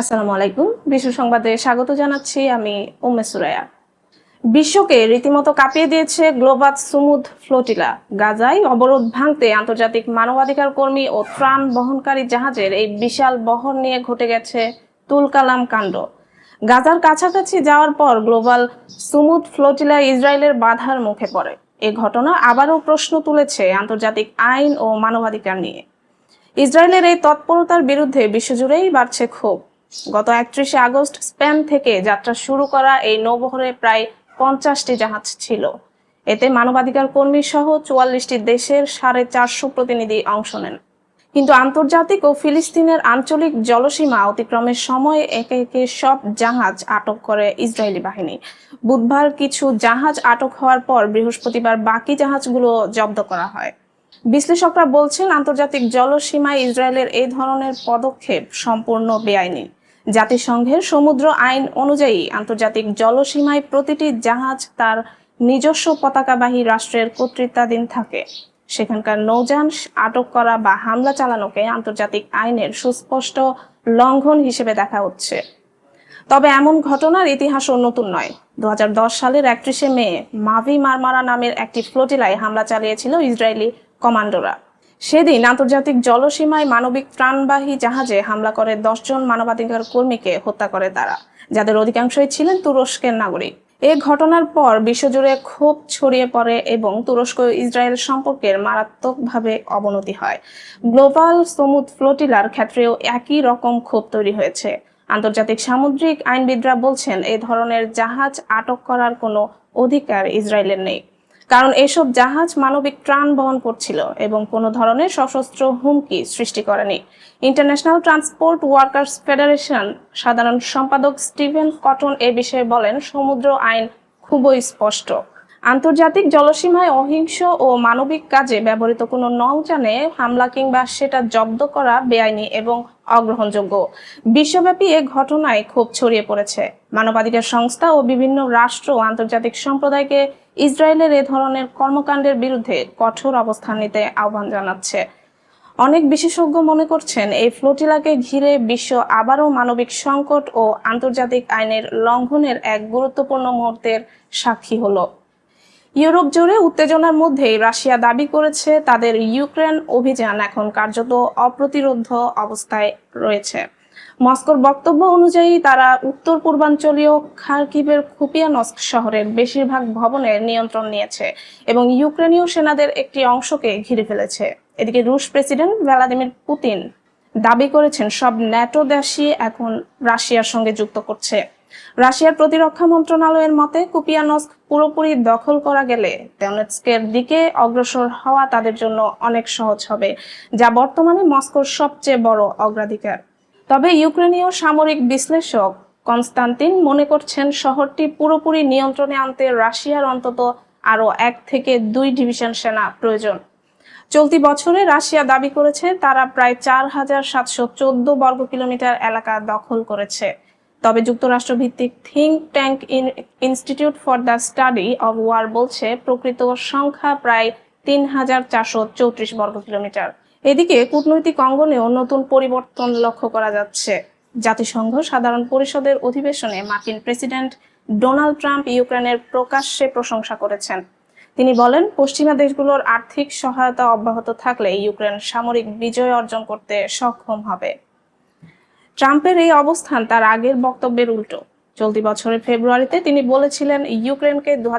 আসসালামু আলাইকুম। বিশ্ব সংবাদে স্বাগত জানাচ্ছি আমি উম্মে সুরায়া বিশ্বকে রীতিমতো কাঁপিয়ে দিয়েছে গ্লোবাল সুমুদ ফ্লোটিলা। গাজায় অবরোধ ভাঙতে আন্তর্জাতিক মানবাধিকার কর্মী ও ত্রাণ বহনকারী জাহাজের এই বিশাল বহর নিয়ে ঘটে গেছে তুলকালাম কাণ্ড। গাজার কাছাকাছি যাওয়ার পর গ্লোবাল সুমুদ ফ্লোটিলা ইসরায়েলের বাধার মুখে পড়ে। এ ঘটনা আবারও প্রশ্ন তুলেছে আন্তর্জাতিক আইন ও মানবাধিকার নিয়ে। ইসরায়েলের এই তৎপরতার বিরুদ্ধে বিশ্বজুড়েই বাড়ছে ক্ষোভ। গত একত্রিশে আগস্ট স্পেন থেকে যাত্রা শুরু করা এই নৌবহরে প্রায় পঞ্চাশটি জাহাজ ছিল। এতে মানবাধিকার কর্মী সহ চুয়াল্লিশটি দেশের সাড়ে চারশো প্রতিনিধি অংশ নেন। কিন্তু আন্তর্জাতিক ও ফিলিস্তিনের আঞ্চলিক জলসীমা অতিক্রমের সময় একে একে সব জাহাজ আটক করে ইসরায়েলি বাহিনী। বুধবার কিছু জাহাজ আটক হওয়ার পর বৃহস্পতিবার বাকি জাহাজগুলো জব্দ করা হয়। বিশ্লেষকরা বলছেন, আন্তর্জাতিক জলসীমায় ইসরায়েলের এই ধরনের পদক্ষেপ সম্পূর্ণ বেআইনি। জাতিসংঘের সমুদ্র আইন অনুযায়ী আন্তর্জাতিক জলসীমায় প্রতিটি জাহাজ তার নিজস্ব পতাকাবাহী রাষ্ট্রের কর্তৃত্বাধীন থাকে। সেখানকার নৌযান আটক করা বা হামলা চালানোকে আন্তর্জাতিক আইনের সুস্পষ্ট লঙ্ঘন হিসেবে দেখা হচ্ছে। তবে এমন ঘটনার ইতিহাসও নতুন নয়। দু সালের একত্রিশে মে মাভি মারমারা নামের একটি ফ্লোটিলায় হামলা চালিয়েছিল ইসরায়েলি কমান্ডোরা। সেদিন আন্তর্জাতিক জলসীমায় মানবিক ত্রাণবাহী জাহাজে হামলা করে দশজন মানবাধিকার কর্মীকে হত্যা করে তারা, যাদের অধিকাংশই ছিলেন তুরস্কের নাগরিক। এ ঘটনার পর বিশ্বজুড়ে ক্ষোভ ছড়িয়ে পড়ে এবং তুরস্ক ইসরায়েল সম্পর্কের মারাত্মকভাবে অবনতি হয়। গ্লোবাল সমুদ ফ্লোটিলার ক্ষেত্রেও একই রকম ক্ষোভ তৈরি হয়েছে। আন্তর্জাতিক সামুদ্রিক আইনবিদরা বলছেন, এ ধরনের জাহাজ আটক করার কোনো অধিকার ইসরায়েলের নেই। কারণ এসব জাহাজ মানবিক ত্রাণ বহন করছিল এবং কোনো ধরনের সশস্ত্র হুমকি সৃষ্টি করেনি। ইন্টারন্যাশনাল ট্রান্সপোর্ট ওয়ার্কার্স ফেডারেশন সাধারণ সম্পাদক স্টিভেন কটন এ বিষয়ে বলেন, সমুদ্র আইন খুবই স্পষ্ট। আন্তর্জাতিক জলসীমায় অহিংস ও মানবিক কাজে ব্যবহৃত কোনো নৌযানে হামলা কিংবা সেটা জব্দ করা বেআইনি এবং অগ্রহণযোগ্য। বিশ্বব্যাপী এ ঘটনায় ক্ষোভ ছড়িয়ে পড়েছে। মানবাধিকার সংস্থা ও বিভিন্ন রাষ্ট্র আন্তর্জাতিক সম্প্রদায়কে ইসরায়েলের এ ধরনের কর্মকাণ্ডের বিরুদ্ধে কঠোর অবস্থান নিতে আহ্বান জানাচ্ছে। অনেক বিশেষজ্ঞ মনে করছেন, এই ফ্লোটিলাকে ঘিরে বিশ্ব আবারও মানবিক সংকট ও আন্তর্জাতিক আইনের লঙ্ঘনের এক গুরুত্বপূর্ণ মুহূর্তের সাক্ষী হলো। ইউরোপ জুড়ে উত্তেজনার মধ্যেই রাশিয়া দাবি করেছে, তাদের ইউক্রেন অভিযান এখন কার্যত অপ্রতিরোধ অবস্থায় রয়েছে। মস্কোর বক্তব্য অনুযায়ী তারা উত্তর পূর্বাঞ্চলীয় খার্কিভের খুপিয়ানস্ক শহরের বেশিরভাগ ভবনের নিয়ন্ত্রণ নিয়েছে এবং ইউক্রেনীয় সেনাদের একটি অংশকে ঘিরে ফেলেছে। এদিকে রুশ প্রেসিডেন্ট ভ্লাদিমির পুতিন দাবি করেছেন, সব ন্যাটো দেশই এখন রাশিয়ার সঙ্গে যুক্ত করছে। রাশিয়ার প্রতিরক্ষা মন্ত্রণালয়ের মতে কুপিয়ানস্ক পুরোপুরি দখল করা গেলে ডনেটস্কের দিকে অগ্রসর হওয়া তাদের জন্য অনেক সহজ হবে, যা বর্তমানে মস্কোর সবচেয়ে বড় অগ্রাধিকার। তবে ইউক্রেনীয় সামরিক বিশ্লেষক কনস্তান্তিন মনে করছেন শহরটি পুরোপুরি নিয়ন্ত্রণে আনতে রাশিয়ার অন্তত আরও এক থেকে দুই ডিভিশন সেনা প্রয়োজন। চলতি বছরে রাশিয়া দাবি করেছে তারা প্রায় চার হাজার সাতশো চোদ্দ বর্গ কিলোমিটার এলাকা দখল করেছে। তবে যুক্তরাষ্ট্র ভিত্তিক think tank Institute for the Study of War বলছে, প্রকৃত সংখ্যা প্রায় তিন হাজার চারশো চৌত্রিশ বর্গ কিলোমিটার। এদিকে কূটনৈতিক অঙ্গনেও নতুন পরিবর্তন লক্ষ্য করা যাচ্ছে। জাতিসংঘ সাধারণ পরিষদের অধিবেশনে মার্কিন প্রেসিডেন্ট ডোনাল্ড ট্রাম্প ইউক্রেনের প্রকাশ্যে প্রশংসা করেছেন। তিনি বলেন, পশ্চিমা দেশগুলোর আর্থিক সহায়তা অব্যাহত থাকলে ইউক্রেন সামরিক বিজয় অর্জন করতে সক্ষম হবে। ট্রাম্পের এই অবস্থান তার আগের বক্তব্যের উল্টো। চলতি বছরের ফেব্রুয়ারিতে তিনি বলেছিলেন, ইউক্রেনকে দু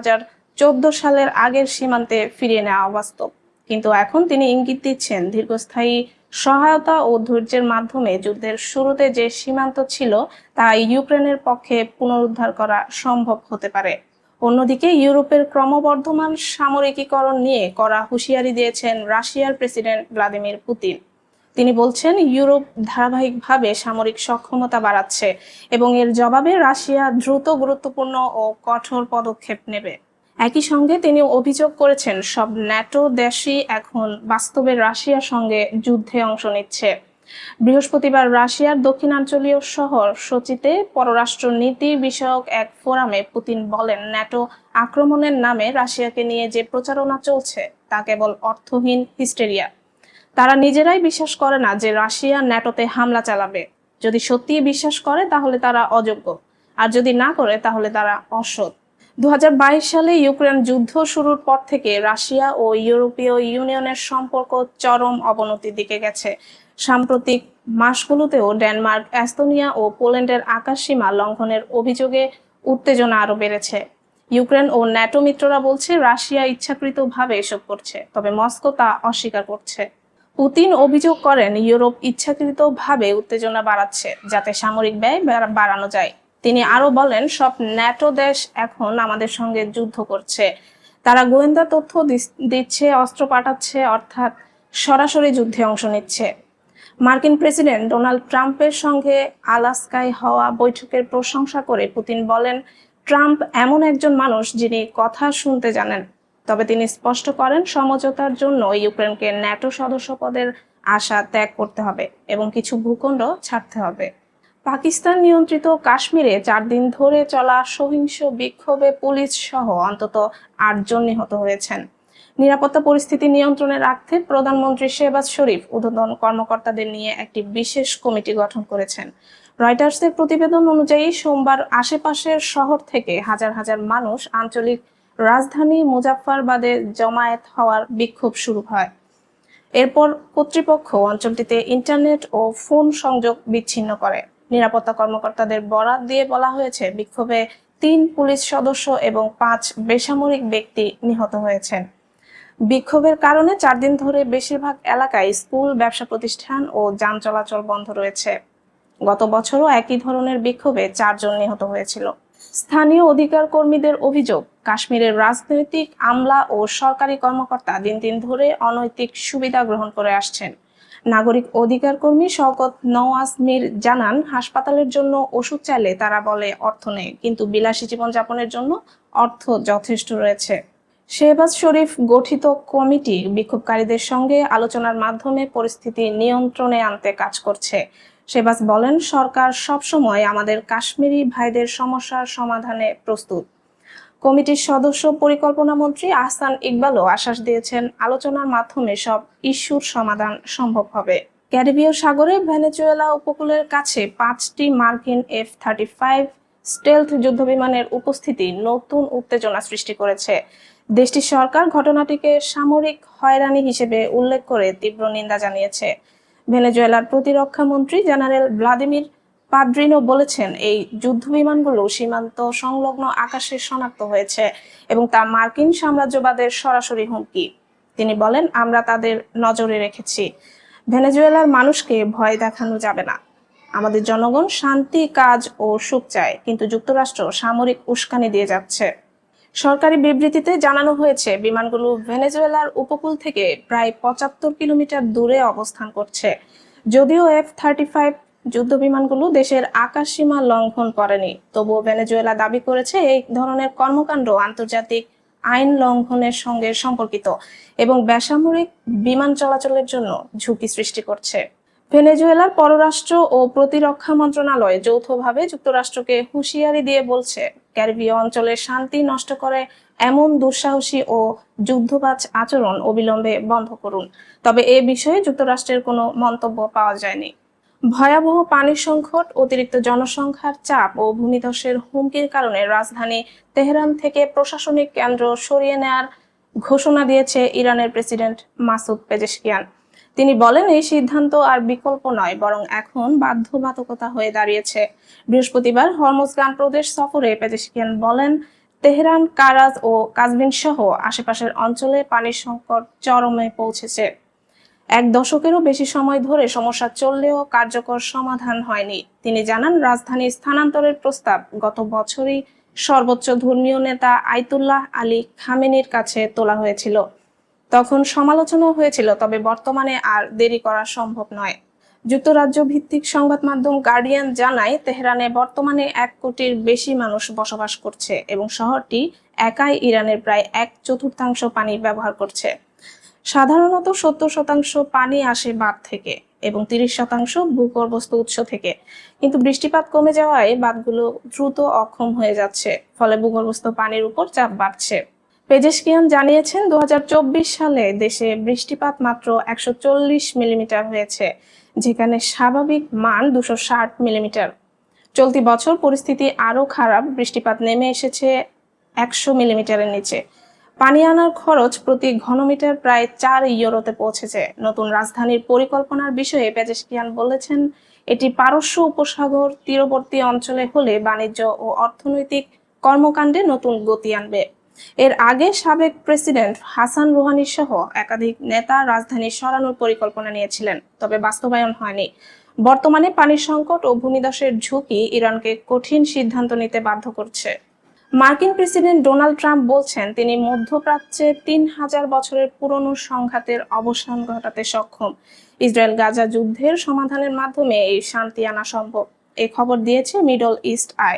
সালের আগের সীমান্তে ফিরিয়ে নেওয়া বাস্তব কিন্তু এখন তিনি ইঙ্গিত দিচ্ছেন, দীর্ঘস্থায়ী সহায়তা ও ধৈর্যের মাধ্যমে যুদ্ধের শুরুতে যে সীমান্ত ছিল তা ইউক্রেনের পক্ষে পুনরুদ্ধার করা সম্ভব হতে পারে। অন্যদিকে ইউরোপের ক্রমবর্ধমান সামরিকীকরণ নিয়ে করা হুঁশিয়ারি দিয়েছেন রাশিয়ার প্রেসিডেন্ট ভ্লাদিমির পুতিন। তিনি বলছেন, ইউরোপ ধারাবাহিকভাবে সামরিক সক্ষমতা বাড়াচ্ছে এবং এর জবাবে রাশিয়া দ্রুত গুরুত্বপূর্ণ ও কঠোর পদক্ষেপ নেবে। একই সঙ্গে তিনি অভিযোগ করেছেন, সব ন্যাটো দেশই এখন বাস্তবে রাশিয়ার সঙ্গে যুদ্ধে অংশ নিচ্ছে। বৃহস্পতিবার রাশিয়ার দক্ষিণাঞ্চলীয় শহর সোচিতে পররাষ্ট্র নীতি বিষয়ক এক ফোরামে পুতিন বলেন, ন্যাটো আক্রমণের নামে রাশিয়াকে নিয়ে যে প্রচারণা চলছে, তা কেবল অর্থহীন হিস্টেরিয়া। তারা নিজেরাই বিশ্বাস করে না যে রাশিয়া ন্যাটোতে হামলা চালাবে। যদি সত্যিই বিশ্বাস করে, তাহলে তারা অযোগ্য। আর যদি না করে, তাহলে তারা অসৎ। দু হাজার বাইশ সালে ইউক্রেন যুদ্ধ শুরুর পর থেকে রাশিয়া ও ইউরোপীয় ইউনিয়নের সম্পর্ক চরম অবনতির দিকে গেছে। সাম্প্রতিক মাসগুলোতেও ডেনমার্ক, এস্তোনিয়া ও পোল্যান্ডের আকাশসীমা লঙ্ঘনের অভিযোগে উত্তেজনা আরও বেড়েছে। ইউক্রেন ও ন্যাটো মিত্ররা বলছে, রাশিয়া ইচ্ছাকৃতভাবে এসব করছে, তবে মস্কো তা অস্বীকার করছে। পুতিন অভিযোগ করেন, ইউরোপ ইচ্ছাকৃতভাবে উত্তেজনা বাড়াচ্ছে, যাতে সামরিক ব্যয় বাড়া- বাড়ানো যায়। তিনি আরও বলেন, সব ন্যাটো দেশ এখন আমাদের সঙ্গে যুদ্ধ করছে। তারা গোয়েন্দা তথ্য দিচ্ছে, অস্ত্র পাঠাচ্ছে, অর্থাৎ সরাসরি যুদ্ধে অংশ নিচ্ছে। মার্কিন প্রেসিডেন্ট ডোনাল্ড ট্রাম্পের সঙ্গে আলাস্কায় হওয়া বৈঠকের প্রশংসা করে পুতিন বলেন, ট্রাম্প এমন একজন মানুষ যিনি কথা শুনতে জানেন। তবে তিনি স্পষ্ট করেন, সমঝোতার জন্য ইউক্রেনকে ন্যাটো সদস্য পদের আশা ত্যাগ করতে হবে এবং কিছু ভূখণ্ড ছাড়তে হবে। পাকিস্তান নিয়ন্ত্রিত কাশ্মীরে চার দিন ধরে চলা সহিংস বিক্ষোভে পুলিশ সহ অন্তত আটজন নিহত হয়েছেন। নিরাপত্তা পরিস্থিতি নিয়ন্ত্রণে রাখতে প্রধানমন্ত্রী শেহবাজ শরীফ উদ্বোধন কর্মকর্তাদের নিয়ে একটি বিশেষ কমিটি গঠন করেছেন। রয়টার্সের প্রতিবেদন অনুযায়ী সোমবার আশেপাশের শহর থেকে হাজার হাজার মানুষ আঞ্চলিক রাজধানী মুজাফফরবাদে জমায়েত হওয়ার বিক্ষোভ শুরু হয়। এরপর কর্তৃপক্ষ অঞ্চলটিতে ইন্টারনেট ও ফোন সংযোগ বিচ্ছিন্ন করে। নিরাপত্তা কর্মকর্তাদের বরাত দিয়ে বলা হয়েছে, বিক্ষোভে তিন পুলিশ সদস্য এবং পাঁচ বেসামরিক ব্যক্তি নিহত হয়েছেন। বিক্ষোভের কারণে চার দিন ধরে বেশিরভাগ এলাকায় স্কুল, ব্যবসা প্রতিষ্ঠান ও যান চলাচল বন্ধ রয়েছে। গত বছরও একই ধরনের বিক্ষোভে চারজন নিহত হয়েছিল। স্থানীয় অধিকার কর্মীদের অভিযোগ, কাশ্মীরের রাজনৈতিক আমলা ও সরকারি কর্মকর্তা দিন দিন ধরে অনৈতিক সুবিধা গ্রহণ করে আসছেন। নাগরিক অধিকার কর্মী শওকত নওয়াজ মীর জানান, হাসপাতালের জন্য ওষুধ চাইলে তারা বলে অর্থ নেই, কিন্তু বিলাসী জীবনযাপনের জন্য অর্থ যথেষ্ট রয়েছে। শেহবাজ শরীফ গঠিত কমিটি বিক্ষোভকারীদের সঙ্গে আলোচনার মাধ্যমে পরিস্থিতি নিয়ন্ত্রণে আনতে কাজ করছে। শেহবাজ বলেন, সরকার সবসময় আমাদের কাশ্মীরি ভাইদের সমস্যার সমাধানে প্রস্তুত। কমিটির সদস্য পরিকল্পনা মন্ত্রী আহসান ইকবালও আশ্বাস দিয়েছেন, আলোচনার মাধ্যমে সব ইস্যুর সমাধান সম্ভব হবে। ক্যারিবীয় সাগরে ভেনেজুয়েলা উপকূলের কাছে পাঁচটি মার্কিন এফ থার্টি ফাইভ স্টেলথ যুদ্ধবিমানের উপস্থিতি নতুন উত্তেজনা সৃষ্টি করেছে। দেশটির সরকার ঘটনাটিকে সামরিক হয়রানি হিসেবে উল্লেখ করে তীব্র নিন্দা জানিয়েছে। ভেনেজুয়েলার প্রতিরক্ষা মন্ত্রী জেনারেল ভ্লাদিমির পাদ্রিনো বলেছেন, এই যুদ্ধ বিমানগুলো সীমান্ত সংলগ্ন আকাশে শনাক্ত হয়েছে এবং তা মার্কিন সাম্রাজ্যবাদের সরাসরি হুমকি। তিনি বলেন, আমরা তাদের নজরে রেখেছি। ভেনেজুয়েলার মানুষকে ভয় দেখানো যাবে না। আমাদের জনগণ শান্তি, কাজ ও সুখ চায়, কিন্তু যুক্তরাষ্ট্র সামরিক উস্কানি দিয়ে যাচ্ছে। সরকারি বিবৃতিতে জানানো হয়েছে, বিমানগুলো ভেনেজুয়েলার উপকূল থেকে প্রায় পঁচাত্তর কিলোমিটার দূরে অবস্থান করছে। যদিও এফ থার্টি ফাইভ যুদ্ধ বিমানগুলো দেশের আকাশসীমা লঙ্ঘন করেনি। তবুও ভেনেজুয়েলা দাবি করেছে, এই ধরনের কর্মকাণ্ড আন্তর্জাতিক আইন লঙ্ঘনের সঙ্গে সম্পর্কিত এবং বেসামরিক বিমান চলাচলের জন্য ঝুঁকি সৃষ্টি করছে। ভেনেজুয়েলার পররাষ্ট্র ও প্রতিরক্ষা মন্ত্রণালয় যৌথভাবে যুক্তরাষ্ট্রকে হুঁশিয়ারি দিয়ে বলছে, ক্যারিবীয় অঞ্চলের শান্তি নষ্ট করে এমন দুঃসাহসী ও যুদ্ধবাজ আচরণ অবিলম্বে বন্ধ করুন। তবে এ বিষয়ে যুক্তরাষ্ট্রের কোনো মন্তব্য পাওয়া যায়নি। ভয়াবহ পানির সংকট, অতিরিক্ত জনসংখ্যার চাপ ও ভূমিধসের হুমকির কারণে রাজধানী তেহরান থেকে প্রশাসনিক কেন্দ্র সরিয়ে নেয়ার ঘোষণা দিয়েছে ইরানের প্রেসিডেন্ট মাসুদ পেজেশকিয়ান। তিনি বলেন, এই সিদ্ধান্ত আর বিকল্প নয়, বরং এখন বাধ্যবাধকতা হয়ে দাঁড়িয়েছে। বৃহস্পতিবার হরমোজগান প্রদেশ সফরে পেজেশকিয়ান বলেন, তেহরান, কারাজ ও কাজবিন সহ আশেপাশের অঞ্চলে পানির সংকট চরমে পৌঁছেছে। এক দশকেরও বেশি সময় ধরে সমস্যা চললেও কার্যকর সমাধান হয়নি। তিনি জানান, রাজধানী স্থানান্তরের প্রস্তাব, গত বছরই সর্বোচ্চ ধর্মীয় নেতা আইতুল্লাহ আলী খামেনির কাছে তোলা হয়েছিল। তখন সমালোচনা হয়েছিল, তবে বর্তমানে আর দেরি করা সম্ভব নয়। যুক্তরাজ্য ভিত্তিক সংবাদ মাধ্যম গার্ডিয়ান জানায়, তেহরানে বর্তমানে এক কোটির বেশি মানুষ বসবাস করছে এবং শহরটি একাই ইরানের প্রায় এক চতুর্থাংশ পানি ব্যবহার করছে। সাধারণত সত্তর শতাংশ পানি আসে বাঁধ থেকে এবং তিরিশ শতাংশ ভূগর্ভস্থ উৎস থেকে। কিন্তু বৃষ্টিপাত কমে যাওয়ায় বাঁধগুলো দ্রুত অক্ষম হয়ে যাচ্ছে, ফলে ভূগর্ভস্থ পানির উপর চাপ বাড়ছে। পেজেশকিয়ান জানিয়েছেন, দুহাজার চব্বিশ সালে দেশে বৃষ্টিপাত মাত্র একশো চল্লিশ মিলিমিটার হয়েছে, যেখানে স্বাভাবিক মান দুশো মিলিমিটার। চলতি বছর পরিস্থিতি আরও খারাপ, বৃষ্টিপাত নেমে এসেছে একশো মিলিমিটারের নিচে। পানি আনার খরচ প্রতি ঘনমিটার প্রায় চার ইউরোতে পৌঁছেছে। নতুন রাজধানীর পরিকল্পনার বিষয়ে পেজেশকিয়ান বলেছেন, এটি পারস্য উপসাগর তীরবর্তী অঞ্চলে হলে বাণিজ্য ও অর্থনৈতিক কর্মকাণ্ডে নতুন গতি আনবে। এর আগে সাবেক প্রেসিডেন্ট হাসান রুহানি সহ একাধিক নেতা রাজধানী সরানোর পরিকল্পনা নিয়েছিলেন, তবে বাস্তবায়ন হয়নি। বর্তমানে পানির সংকট ও ভূমিধসের ঝুঁকি ইরানকে কঠিন সিদ্ধান্ত নিতে বাধ্য করছে। মার্কিন প্রেসিডেন্ট ডোনাল্ড ট্রাম্প বলছেন তিনি মধ্যপ্রাচ্যে তিন হাজার বছরের পুরনো সংঘাতের অবসান ঘটাতে সক্ষম। ইসরায়েল গাজা যুদ্ধের সমাধানের মাধ্যমে এই শান্তি আনা সম্ভব, এ খবর দিয়েছে মিডল ইস্ট আই।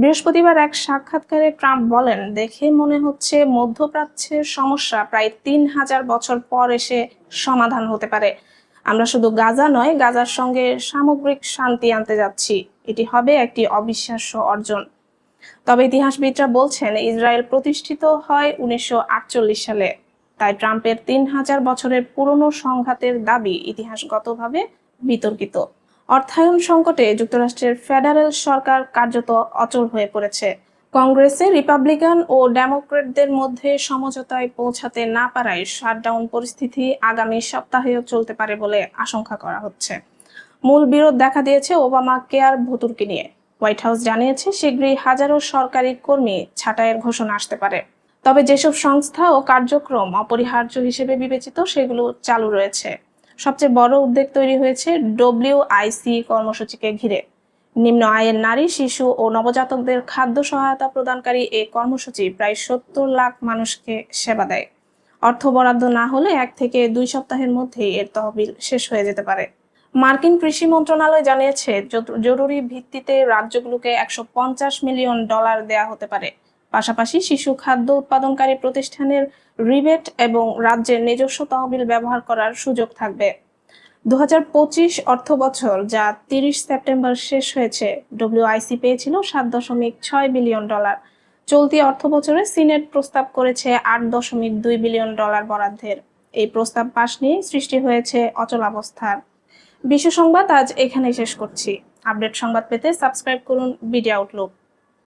বৃহস্পতিবার এক সাক্ষাৎকারে ট্রাম্প বলেন, দেখে মনে হচ্ছে মধ্যপ্রাচ্যের সমস্যা প্রায় তিন হাজার বছর পর এসে সমাধান হতে পারে। আমরা শুধু গাজা নয়, গাজার সঙ্গে সামগ্রিক শান্তি আনতে যাচ্ছি। এটি হবে একটি অবিশ্বাস্য অর্জন। তবে ইতিহাসবিদরা বলছেন, ইসরায়েল প্রতিষ্ঠিত হয় উনিশশো আটচল্লিশ সালে। তাই ট্রাম্পের তিন হাজার বছরের পুরনো সংঘাতের দাবি ইতিহাসগতভাবে বিতর্কিত। অর্থায়ন সংকটে যুক্তরাষ্ট্রের ফেডারেল সরকার কার্যত অচল হয়ে পড়েছে। কংগ্রেসে রিপাবলিকান ও ডেমোক্রেটদের মধ্যে সমঝোতায় পৌঁছাতে না পারায় শাটডাউন পরিস্থিতি আগামী সপ্তাহেও চলতে পারে বলে আশঙ্কা করা হচ্ছে। মূল বিরোধ দেখা দিয়েছে ওবামা কেয়ার ভুতুরকে নিয়ে। হোয়াইট হাউস জানিয়েছে, শীঘ্রই হাজারো সরকারি কর্মী ছাঁটাইয়ের ঘোষণা আসতে পারে। তবে যেসব সংস্থা ও কার্যক্রম অপরিহার্য হিসেবে বিবেচিত, সেগুলো চালু রয়েছে। সবচেয়ে বড় উদ্বেগ তৈরি হয়েছে ডব্লিউআইসি কর্মসূচিকে ঘিরে। নিম্ন আয়ের নারী, শিশু ও নবজাতকদের খাদ্য সহায়তা প্রদানকারী এই কর্মসূচি প্রায় সত্তর লাখ মানুষকে সেবা দেয়। অর্থ বরাদ্দ না হলে এক থেকে দুই সপ্তাহের মধ্যেই এর তহবিল শেষ হয়ে যেতে পারে। মার্কিন কৃষি মন্ত্রণালয় জানিয়েছে জরুরি ভিত্তিতে রাজ্যগুলোকে একশো পঞ্চাশ মিলিয়ন ডলার দেয়া হতে পারে। পাশাপাশি শিশু খাদ্য উৎপাদনকারী প্রতিষ্ঠানের রিবেট এবং রাজ্যের নিজস্ব তহবিল ব্যবহার করার সুযোগ থাকবে। দু হাজার পঁচিশ অর্থ বছর যা তিরিশ সেপ্টেম্বর শেষ হয়েছে ডব্লিউআইসি পেয়েছিল সাত দশমিক ছয় বিলিয়ন ডলার। চলতি অর্থ বছরে সিনেট প্রস্তাব করেছে আট দশমিক দুই বিলিয়ন ডলার বরাদ্দের। এই প্রস্তাব পাশ নিয়ে সৃষ্টি হয়েছে অচলাবস্থার। বিশ্ব সংবাদ আজ এখানেই শেষ করছি। আপডেট সংবাদ পেতে সাবস্ক্রাইব করুন বিডি আউটলুক।